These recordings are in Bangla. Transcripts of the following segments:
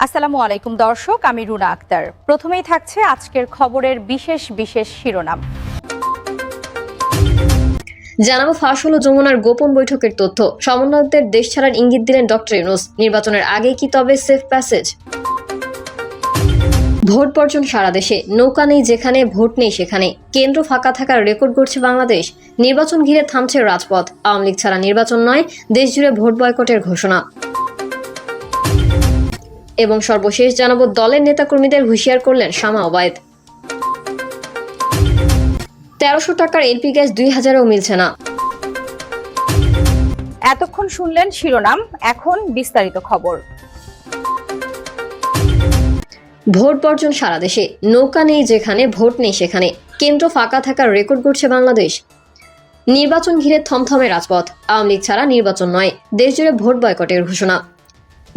আসসালামু আলাইকুম, দর্শক, আমি রুনা আক্তার। প্রথমেই থাকছে আজকের খবরের বিশেষ বিশেষ শিরোনাম। জানাব ফাঁস হলো যমুনার গোপন বৈঠকের তথ্য। সমন্বয়কদের দেশ ছাড়ার ইঙ্গিত দিলেন ডক্টর ইউনুস। নির্বাচনের আগে কি তবে সেফ প্যাসেজ ভোট বর্জন সারা দেশে। নৌকা নেই যেখানে, ভোট নেই সেখানে। কেন্দ্র ফাঁকা থাকার রেকর্ড করছে বাংলাদেশ। নির্বাচন ঘিরে থামছে রাজপথ। আওয়ামী লীগ ছাড়া নির্বাচন নয় দেশ জুড়ে ভোট বয়কটের ঘোষণা। এবং সর্বশেষ জানাব দলের নেতাকর্মীদের হুঁশিয়ার করলেন শামা ওবায়দ। তেরোশো টাকার এলপি গ্যাস দুই হাজারেও মিলছে না। এতক্ষণ শুনলেন শিরোনাম এখন বিস্তারিত খবর। ভোট বর্জন সারা দেশে নৌকা নেই যেখানে ভোট নেই সেখানে। কেন্দ্র ফাঁকা থাকার রেকর্ড করছে বাংলাদেশ। নির্বাচন ঘিরে থমথমে রাজপথ। আওয়ামী লীগ ছাড়া নির্বাচন নয়। দেশজুড়ে ভোট বয়কটের ঘোষণা।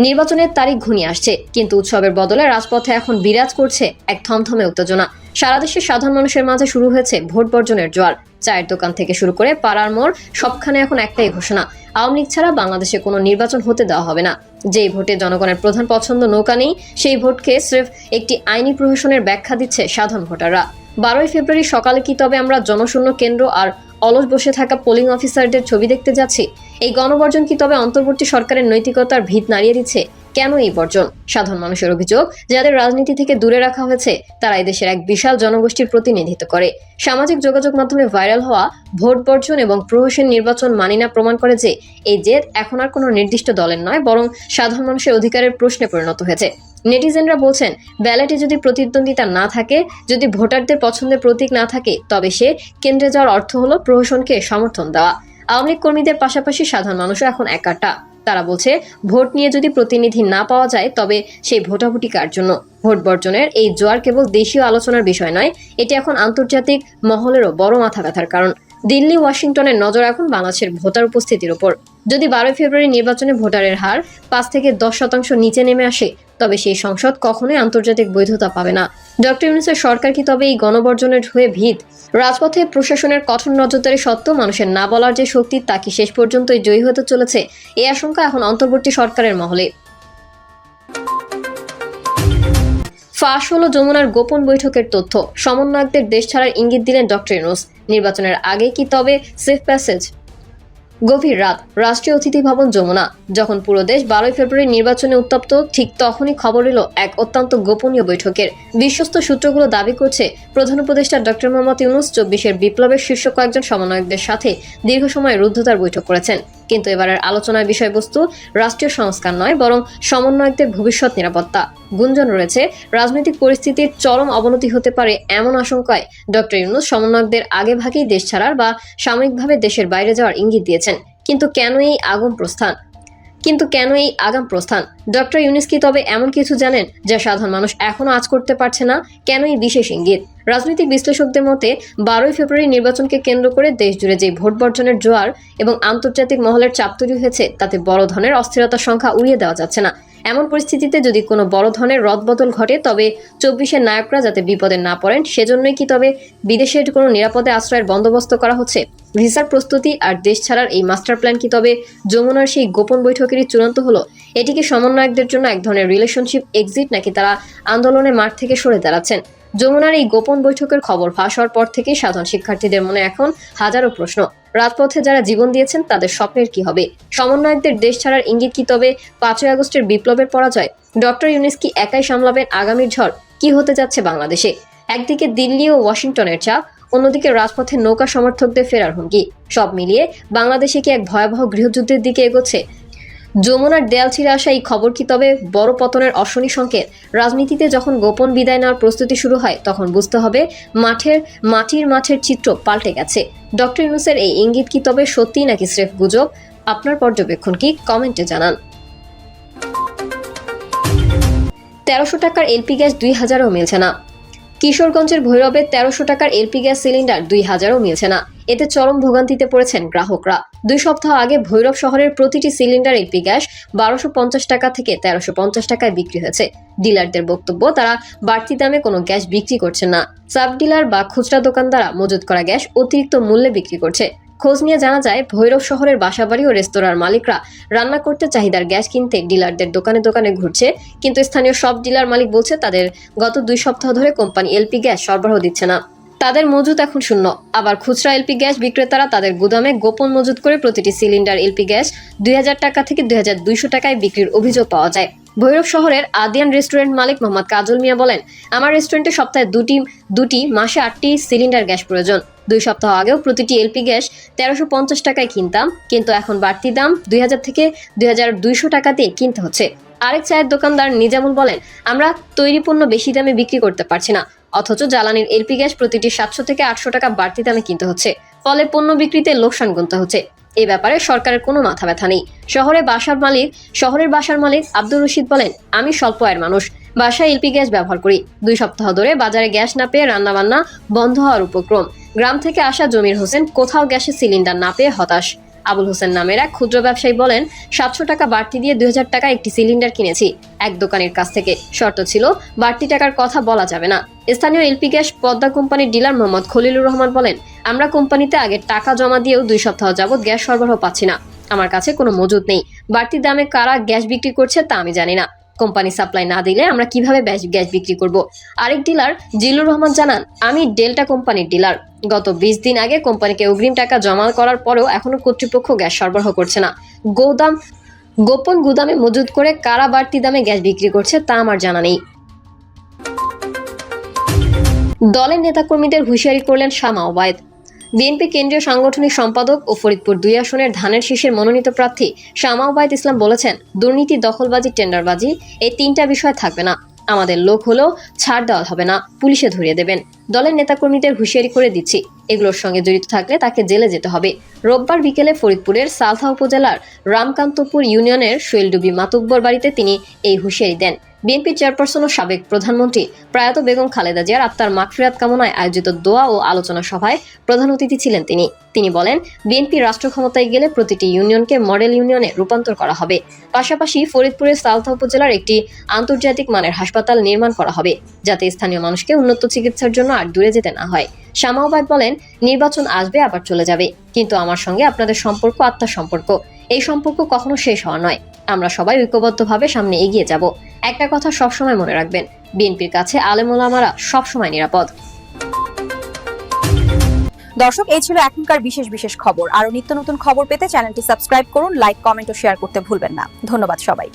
নির্বাচনের তারিখ ঘনিয়ে আসছে। কিন্তু উৎসবের বদলে রাজপথে এখন বিরাজ করছে এক থমথমে উত্তেজনা। সারা দেশের সাধারণ মানুষের মাঝে শুরু হয়েছে ভোট বর্জনের জোয়ার। চায়ের দোকান থেকে শুরু করে পাড়ার মোড়, সবখানে এখন একটাই ঘোষণা। আওয়ামী লীগ ছাড়া বাংলাদেশে কোনো নির্বাচন হতে দেওয়া হবে না। যেই ভোটে জনগণের প্রধান পছন্দ নৌকা নেই, সেই ভোটকে স্রেফ একটি আইনি প্রহসনের ব্যাখ্যা দিচ্ছে সাধারণ ভোটাররা। বারোই ফেব্রুয়ারি সকালে কি তবে আমরা জনশূন্য কেন্দ্র আর অলস বসে থাকা পোলিং অফিসারদের ছবি দেখতে যাচ্ছি? এই গণবর্জন কি তবে অন্তর্বর্তী সরকারের নৈতিকতার ভিত নাড়িয়ে দিচ্ছে? কেন এই বর্জন? সাধারণ মানুষের অভিযোগ, যাদের রাজনীতি থেকে দূরে রাখা হয়েছে, তারা এদেশের এক বিশাল জনগোষ্ঠীর প্রতিনিধিত্ব করে। সামাজিক যোগাযোগ মাধ্যমে ভাইরাল হওয়া ভোট বর্জন এবং প্রহসীন নির্বাচন মানি না প্রমাণ করে যে, এই জেদ এখন আর কোনো নির্দিষ্ট দলের নয়, বরং সাধারণ মানুষের অধিকারের প্রশ্নে পরিণত হয়েছে। নেটিজেনরা বলছেন, ব্যালটে যদি প্রতিদ্বন্দ্বিতা না থাকে, যদি ভোটারদের পছন্দের প্রতীক না থাকে, তবে সে কেন্দ্রে যাওয়ার অর্থ হলো প্রহসনকে সমর্থন দেওয়া। আওয়ামী লীগ কর্মীদের পাশাপাশি সাধারণ মানুষও এখন একাটা। তারা বলছে, ভোট নিয়ে যদি প্রতিনিধি না পাওয়া যায়, তবে সেই ভোটাভুটি কার জন্য? ভোট বর্জনের এই জোয়ার কেবল দেশীয় আলোচনার বিষয় নয়, এটি এখন আন্তর্জাতিক মহলেরও বড় মাথা ব্যথার কারণ। দিল্লি ওয়াশিংটনের নজর এখন বাংলাদেশের ভোটার উপস্থিতির উপর। যদি বারোই ফেব্রুয়ারি নির্বাচনে ভোটারের হার পাঁচ থেকে দশ শতাংশ নিচে নেমে আসে, তবে সেই সংসদ কখনোই আন্তর্জাতিক বৈধতা পাবে না। ডক্টর ইউনুসের সরকার কি তবে এই গণবর্জনের হয়ে ভিত? রাজপথে প্রশাসনের কঠোর নজরদারি সত্ত্বেও মানুষের না বলার যে শক্তি, তা কি শেষ পর্যন্তই জয়ী হতে চলেছে? এই আশঙ্কা এখন অন্তর্বর্তী সরকারের মহলে। ফাঁস হলো যমুনার গোপন বৈঠকের তথ্য। সমন্বয়কদের দেশ ছাড়ার ইঙ্গিত দিলেন ডক্টর ইউনুস। নির্বাচনের আগে কি তবে সেফ প্যাসেজ গভীর রাত, রাষ্ট্রীয় অতিথি ভবন যমুনা। যখন পুরো দেশ বারোই ফেব্রুয়ারি নির্বাচনে উত্তপ্ত, ঠিক তখনই খবর এলো এক অত্যন্ত গোপনীয় বৈঠকের। বিশ্বস্ত সূত্রগুলো দাবি করছে, প্রধান উপদেষ্টা ডক্টর মোহাম্মদ ইউনুস চব্বিশের বিপ্লবের শীর্ষ কয়েকজন সমন্বয়কদের সাথে দীর্ঘ সময় রুদ্ধতার বৈঠক করেছেন। কিন্তু এবারের আলোচনার বিষয়বস্তু রাষ্ট্রীয় সংস্কার নয়, বরং সমন্বয়কদের ভবিষ্যৎ নিরাপত্তা। গুঞ্জন রয়েছে, রাজনৈতিক পরিস্থিতির চরম অবনতি হতে পারে এমন আশঙ্কায় ডক্টর ইউনুস সমন্বয়কদের আগে ভাগেই দেশ ছাড়ার বা সাময়িকভাবে দেশের বাইরে যাওয়ার ইঙ্গিত দিয়েছেন। কিন্তু কেন এই আগম প্রস্থান? কিন্তু কেন এই আগাম প্রস্থান? ডক্টর ইউনিস কি তবে এমন কিছু জানেন যা সাধারণ মানুষ এখনও আজ করতে পারছে না? কেন এই বিশেষ ইঙ্গিত? রাজনৈতিক বিশ্লেষকদের মতে, বারোই ফেব্রুয়ারি নির্বাচনকে কেন্দ্র করে দেশ জুড়ে যে ভোট বর্জনের জোয়ার এবং আন্তর্জাতিক মহলের চাপ তৈরি হয়েছে, তাতে বড় ধরনের অস্থিরতার সংখ্যা উড়িয়ে দেওয়া যাচ্ছে না। এমন পরিস্থিতিতে যদি কোনো বড় ধরনের রদবদল ঘটে, তবে চব্বিশের নায়করা যাতে বিপদে না পড়েন, সেজন্যই কি তবে বিদেশের কোনো নিরাপদে আশ্রয়ের বন্দোবস্ত করা হচ্ছে? ভিসার প্রস্তুতি আর দেশ ছাড়ার এই মাস্টার প্ল্যান কি তবে যমুনার সেই গোপন বৈঠকেরই চূড়ান্ত হলো? এটিকে সমন্বয়কদের জন্য এক ধরনের রিলেশনশিপ এক্সিট, নাকি তারা আন্দোলনের মাঠ থেকে সরে দাঁড়াচ্ছেন? যমুনার এই গোপন বৈঠকের খবর ফাঁস হওয়ার পর থেকেই সাধারণ শিক্ষার্থীদের মনে এখন হাজারো প্রশ্ন। রাজপথে যারা জীবন দিয়েছেন, তাদের স্বপ্নের কি হবে? সমন্বয়কদের দেশ ছাড়ার ইঙ্গিত কি তবে পাঁচই আগস্টের বিপ্লবের পরাজয়? ডক্টর ইউনিস কি একাই সামলাবেন আগামীর ঝড়? কি হতে যাচ্ছে বাংলাদেশে? একদিকে দিল্লি ও ওয়াশিংটনের চাপ, অন্যদিকে রাজপথে নৌকা সমর্থকদের ফেরার হুমকি। সব মিলিয়ে বাংলাদেশে কি এক ভয়াবহ গৃহযুদ্ধের দিকে এগোচ্ছে? যমুনার দেয়াল ছিঁড়ে আসা এই খবর কি তবে বড় পতনের অশনি সংকেত? রাজনীতিতে যখন গোপন বিদায় নেওয়ার প্রস্তুতি শুরু হয়, তখন বুঝতে হবে মাঠের, মাটির মাঠের চিত্র পাল্টে গেছে। ডক্টর ইউনুসের এই ইঙ্গিত কি তবে সত্যি নাকি স্রেফ গুজব? আপনার পর্যবেক্ষণ কি? কমেন্টে জানান। তেরোশো টাকার এলপি গ্যাস দুই হাজারও মিলছে না। কিশোরগঞ্জের ভৈরবে তেরোশো টাকার এলপি গ্যাস সিলিন্ডার দুই হাজারও মিলছে না। এতে চরম ভোগান্তিতে পড়েছেন গ্রাহকরা। দুই সপ্তাহ আগে ভৈরব শহরের প্রতিটি সিলিন্ডার এলপি গ্যাস বারোশো পঞ্চাশ টাকা থেকে তেরোশো পঞ্চাশ টাকায় বিক্রি হয়েছে। ডিলারদের বক্তব্য, তারা বাড়তি দামে কোনো গ্যাস বিক্রি করছে না। সাব ডিলার বা খুচরা দোকানদাররা মজুত করা গ্যাস অতিরিক্ত মূল্যে বিক্রি করছে। খোঁজ নিয়ে জানা যায়, ভৈরব শহরের বাসাবাড়ি ও রেস্তোরাঁর মালিকরা রান্না করতে চাহিদার গ্যাস কিনতে ডিলারদের দোকানে দোকানে ঘুরছে, কিন্তু স্থানীয় সব ডিলার মালিক বলছে, তাদের গত দুই সপ্তাহ ধরে কোম্পানি এলপি গ্যাস সরবরাহ দিচ্ছে না। তাদের মজুত এখন শূন্য। আবার খুচরা এলপি গ্যাস বিক্রেতারা তাদের গুদামে গোপন মজুত করে প্রতিটি সিলিন্ডার এলপি গ্যাস দুই হাজার টাকা থেকে দুই হাজার দুইশো টাকায় বিক্রির অভিযোগ পাওয়া যায়। ভৈরব শহরের আদিয়ান রেস্টুরেন্ট মালিক মোহাম্মদ কাজল মিয়া বলেন, আমার রেস্টুরেন্টে সপ্তাহে দুটি দুটি, মাসে আটটি সিলিন্ডার গ্যাস প্রয়োজন। দুই সপ্তাহ আগেও প্রতিটি এলপি গ্যাস তেরোশো পঞ্চাশ টাকায় কিনতাম, কিন্তু এখন বাড়তি দাম দুই হাজার থেকে দুই হাজার দুইশো টাকা দিয়ে কিনতে হচ্ছে। আরেক চায়ের দোকানদার নিজামুল বলেন, আমরা তৈরি পণ্য বেশি দামে বিক্রি করতে পারছি না। অথচ জ্বালানির এলপি গ্যাস প্রতিটি সাতশো থেকে আটশো টাকা বাড়তি দামে কিনতে হচ্ছে, ফলে পণ্য বিক্রিতে লোকসান গুনতে হচ্ছে। এ ব্যাপারে সরকারের কোনো মাথা ব্যথা নেই। শহরে বাসার মালিক, শহরের বাসার মালিক আব্দুর রশিদ বলেন, আমি স্বল্প আয়ের মানুষ, বাসায় এলপি গ্যাস ব্যবহার করি। দুই সপ্তাহ ধরে বাজারে গ্যাস না পেয়ে রান্নাবান্না বন্ধ হওয়ার উপক্রম। গ্রাম থেকে আসা জমির হোসেন কোথাও গ্যাসের সিলিন্ডার না পেয়ে হতাশ। আবুল হোসেন নামের এক ক্ষুদ্র ব্যবসায়ী বলেন, সাতশো টাকা বাড়তি দিয়ে দুই হাজার টাকা একটি সিলিন্ডার কিনেছি। এক দোকানের কাছ থেকে। শর্ত ছিল, বাড়তি টাকার কথা বলা যাবে না। স্থানীয় এলপি গ্যাস পদ্মা কোম্পানির ডিলার মোহাম্মদ খলিলুর রহমান বলেন, আমরা কোম্পানিতে আগে টাকা জমা দিয়েও দুই সপ্তাহ যাবৎ গ্যাস সরবরাহ পাচ্ছি না। আমার কাছে কোনো মজুদ নেই। বাড়তি দামে কারা গ্যাস বিক্রি করছে তা আমি জানি না। কোম্পানি সাপ্লাই না দিলে আমরা কীভাবে গ্যাস বিক্রি করব? আরেক ডিলার জিল্লুর রহমান জানান, আমি ডেল্টা কোম্পানির ডিলার গত বিশ দিন আগে কোম্পানিকে অগ্রিম টাকা জমা করার পরেও এখনও কর্তৃপক্ষ গ্যাস সরবরাহ করছে না। গোদাম, গোপন গুদামে মজুদ করে কারা বাড়তি দামে গ্যাস বিক্রি করছে তা আমার জানা নেই। দলের নেতাকর্মীদের হুঁশিয়ারি করলেন শামা ওবায়দ। বিএনপি কেন্দ্রীয় সাংগঠনিক সম্পাদক ও ফরিদপুর দুই আসনের ধানের শীষের মনোনীত প্রার্থী শামা ওবায়দ ইসলাম বলেছেন, দুর্নীতি, দখলবাজি, টেন্ডারবাজি এই তিনটা বিষয় থাকবে না। আমাদের লোক হলেও ছাড় দেওয়া হবে না, পুলিশে ধরিয়ে দেবেন। দলের নেতাকর্মীদের হুঁশিয়ারি করে দিচ্ছি। এগুলোর সঙ্গে জড়িত থাকলে তাকে জেলে যেতে হবে। রোববার বিকেলে ফরিদপুরের সালথা উপজেলার রামকান্তপুর ইউনিয়নের শৈলডুবি মাতুব্বর বাড়িতে তিনি এই হুঁশিয়ারি দেন। বিএনপি চেয়ারপারসন ও সাবেক প্রধানমন্ত্রী প্রয়াত বেগম খালেদা জিয়ার আত্মার মাগফিরাত কামনায় আয়োজিত দোয়া ও আলোচনা সভায় প্রধান অতিথি ছিলেন তিনি। তিনি বলেন, বিএনপি রাষ্ট্র ক্ষমতায় গেলে প্রতিটি ইউনিয়নকে মডেল ইউনিয়নে রূপান্তর করা হবে। পাশাপাশি ফরিদপুরের সালথা উপজেলার একটি আন্তর্জাতিক মানের হাসপাতাল নির্মাণ করা হবে, যাতে স্থানীয় মানুষকে উন্নত চিকিৎসার জন্য আর দূরে যেতে না হয়। শামাওবাদ বলেন, নির্বাচন আসবে, আবার চলে যাবে। কিন্তু আমার সঙ্গে আপনাদের সম্পর্ক, আত্মার সম্পর্ক। এই সম্পর্ক কখনো শেষ হওয়া নয়। আমরা সবাই ঐক্যবদ্ধভাবে সামনে এগিয়ে যাব। একটা কথা সবসময় মনে রাখবেন, বিএনপির কাছে আলেমোলামারা সবসময় নিরাপদ। দর্শক, এই ছিল এখনকার বিশেষ বিশেষ খবর। আরও নিত্য নতুন খবর পেতে চ্যানেলটি সাবস্ক্রাইব করুন, লাইক, কমেন্ট ও শেয়ার করতে ভুলবেন না। ধন্যবাদ সবাই